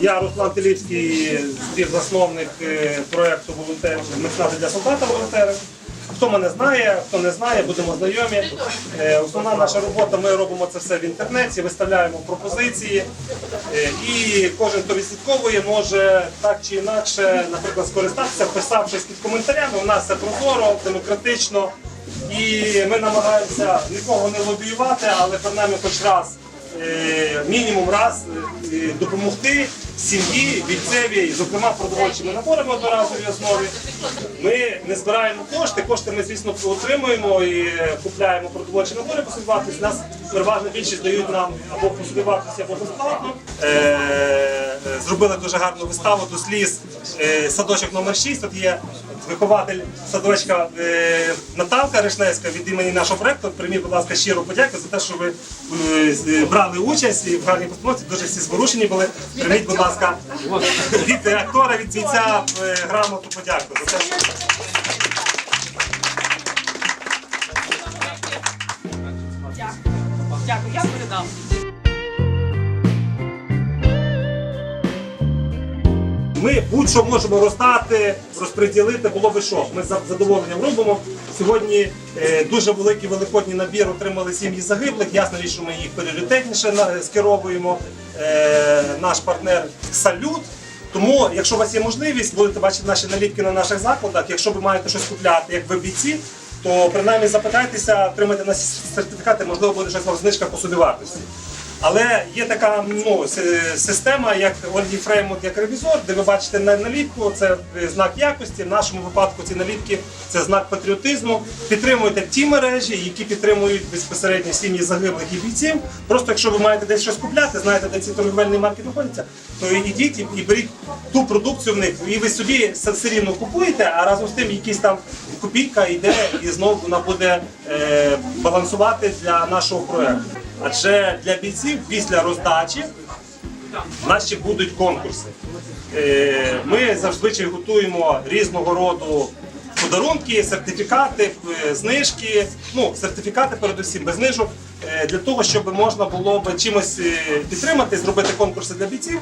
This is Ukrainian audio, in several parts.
Я Руслан Телівський, співзасновник е, проєкту волонтерів меценати для солдата волонтерів. Хто мене знає, хто не знає, будемо знайомі. Е, Основна наша робота, ми робимо це все в інтернеті, виставляємо пропозиції. Е, І кожен, хто відслідковує, може так чи інакше, наприклад, скористатися, вписавшись під коментарями. У нас все прозоро, демократично. І ми намагаємося нікого не лобіювати, але принаймні хоч раз, мінімум раз е, допомогти сім'ї, бійцеві, зокрема продовольчими наборами одноразовій основі. Ми не збираємо кошти, кошти ми, звісно, отримуємо і е, купляємо продовольчі набори по. Нас переважна більшість дають нам або по або безплатно. Е, е, Зробили дуже гарну виставу до сліз е, садочок номер 6. Тут є вихователь садочка е, Наталка Ришневська від імені нашого проекту. Прийміть, будь ласка, щиро подяку за те, що ви е, брали участь і в гарній постановці. Дуже всі зворушені були. Прийміть, будь ласка, від актора, від бійця е, грамоту подяку за те, що Дякую, я передам. Ми будь-що можемо роздати, розподілити, було би що. Ми з задоволенням робимо. Сьогодні е, дуже великий великодній набір отримали сім'ї загиблих. Ясно, що ми їх пріоритетніше скеровуємо. Е, наш партнер Салют. Тому, якщо у вас є можливість, будете бачити наші наліпки на наших закладах. Якщо ви маєте щось купляти, як ви бійці, то принаймні запитайтеся, отримайте наші сертифікати, можливо, буде щось знижка по собівартості. Але є така ну, система, як Фреймут, як ревізор, де ви бачите на- наліпку, це знак якості. В нашому випадку ці наліпки це знак патріотизму. Підтримуйте ті мережі, які підтримують безпосередньо сім'ї загиблих і бійців. Просто якщо ви маєте десь щось купляти, знаєте, де ці торговельні марки знаходяться, то ідіть і, беріть ту продукцію в них. І ви собі все рівно купуєте, а разом з тим якісь там копійка йде і знову вона буде е, балансувати для нашого проекту. Адже для бійців після роздачі в нас ще будуть конкурси. Е, Ми зазвичай готуємо різного роду подарунки, сертифікати, е, знижки. Ну, сертифікати передусім без знижок. е, Для того, щоб можна було б чимось підтримати, зробити конкурси для бійців.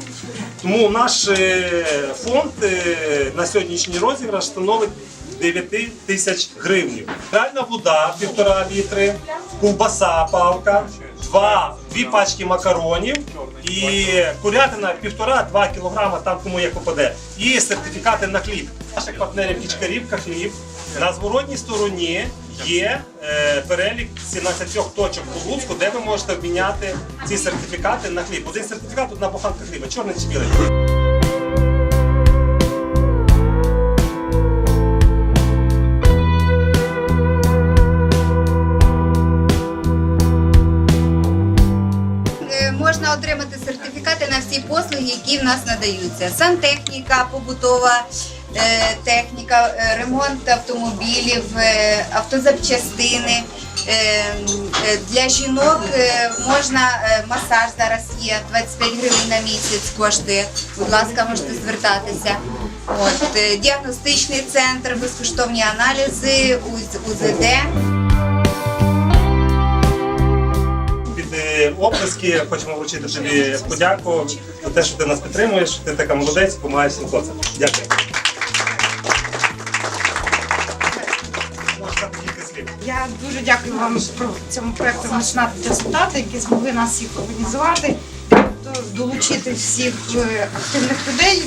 Тому наш фонд на сьогоднішній розіграш становить 9 тисяч гривнів. Реальна вода півтора літри, ковбаса палка, два, дві пачки макаронів і курятина півтора-два кілограма, там кому як попаде. І сертифікати на хліб. Наших партнерів Кічкарівка хліб. На зворотній стороні є е, перелік 17 точок по Луцьку, де ви можете обміняти ці сертифікати на хліб. Один сертифікат одна буханка хліба, чорний чи білий. Можна отримати сертифікати на всі послуги, які в нас надаються. Сантехніка, побутова е, техніка, е, ремонт автомобілів, е, автозапчастини. Для жінок можна масаж зараз є 25 гривень на місяць коштує. Будь ласка, можете звертатися. От діагностичний центр, безкоштовні аналізи, УЗ- УЗД. Оплески хочемо вручити тобі подяку за те, що ти нас підтримуєш. Ти така молодець, допомагаєш всім хлопцям. Дякую. Я дуже дякую вам цьому проекту «Меценати для солдата, які змогли нас всіх організувати, долучити всіх активних людей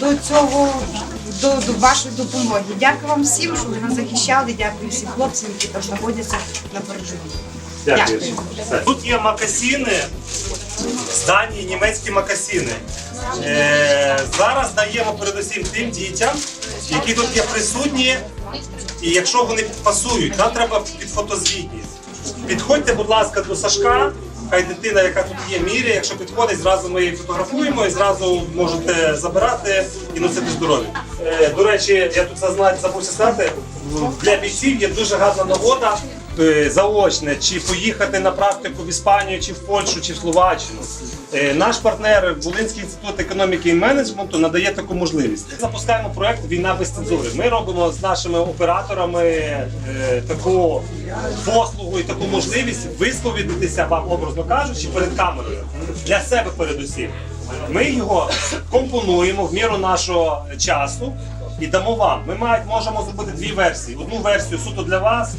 до цього, до, до вашої допомоги. Дякую вам всім, що ви нас захищали. Дякую всім хлопцям, які там знаходяться на передовій. Дякую. Тут є макасіни, здані німецькі макасіни. Е, зараз даємо передусім тим дітям, які тут є присутні, і якщо вони пасують, нам треба під фотозвітність. Підходьте, будь ласка, до Сашка. Хай дитина, яка тут є, міряє, якщо підходить, зразу ми її фотографуємо і зразу можете забирати і носити здоров'я. Е, до речі, я тут забувся сказати, для бійців є дуже гарна нагода заочне, чи поїхати на практику в Іспанію, чи в Польщу, чи в Словаччину. Е, Наш партнер Волинський інститут економіки і менеджменту надає таку можливість. Запускаємо проект Війна без цензури. Ми робимо з нашими операторами е, таку послугу і таку можливість висповідатися вам, образно кажучи, перед камерою для себе передусім. Ми його компонуємо в міру нашого часу і дамо вам. Ми можемо зробити дві версії. Одну версію суто для вас,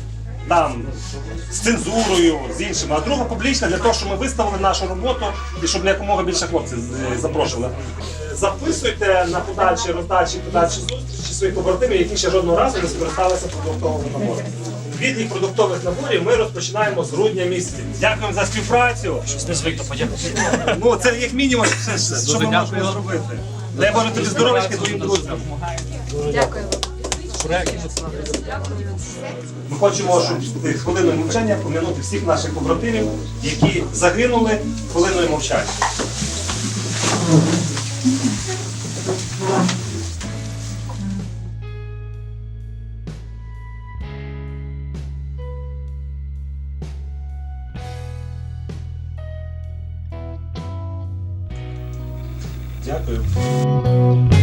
там з цензурою, з іншими, а другу публічна для того, щоб ми виставили нашу роботу і щоб якомога більше хлопців запрошували. Записуйте на подальші роздачі, подальші зустрічі своїх побратимів, які ще жодного разу не скористалися продуктовими наборами. Відлік продуктових наборів ми розпочинаємо з грудня місяця. Дякуємо за співпрацю. Щось не звик до подяки. Ну, це як мінімум, що ми можемо зробити. Дай Боже тобі здоров'ячки твоїм друзям. Дякую. Ми хочемо, щоб з хвилиною мовчання пом'янути всіх наших побратимів, які загинули хвилиною мовчання. Дякую.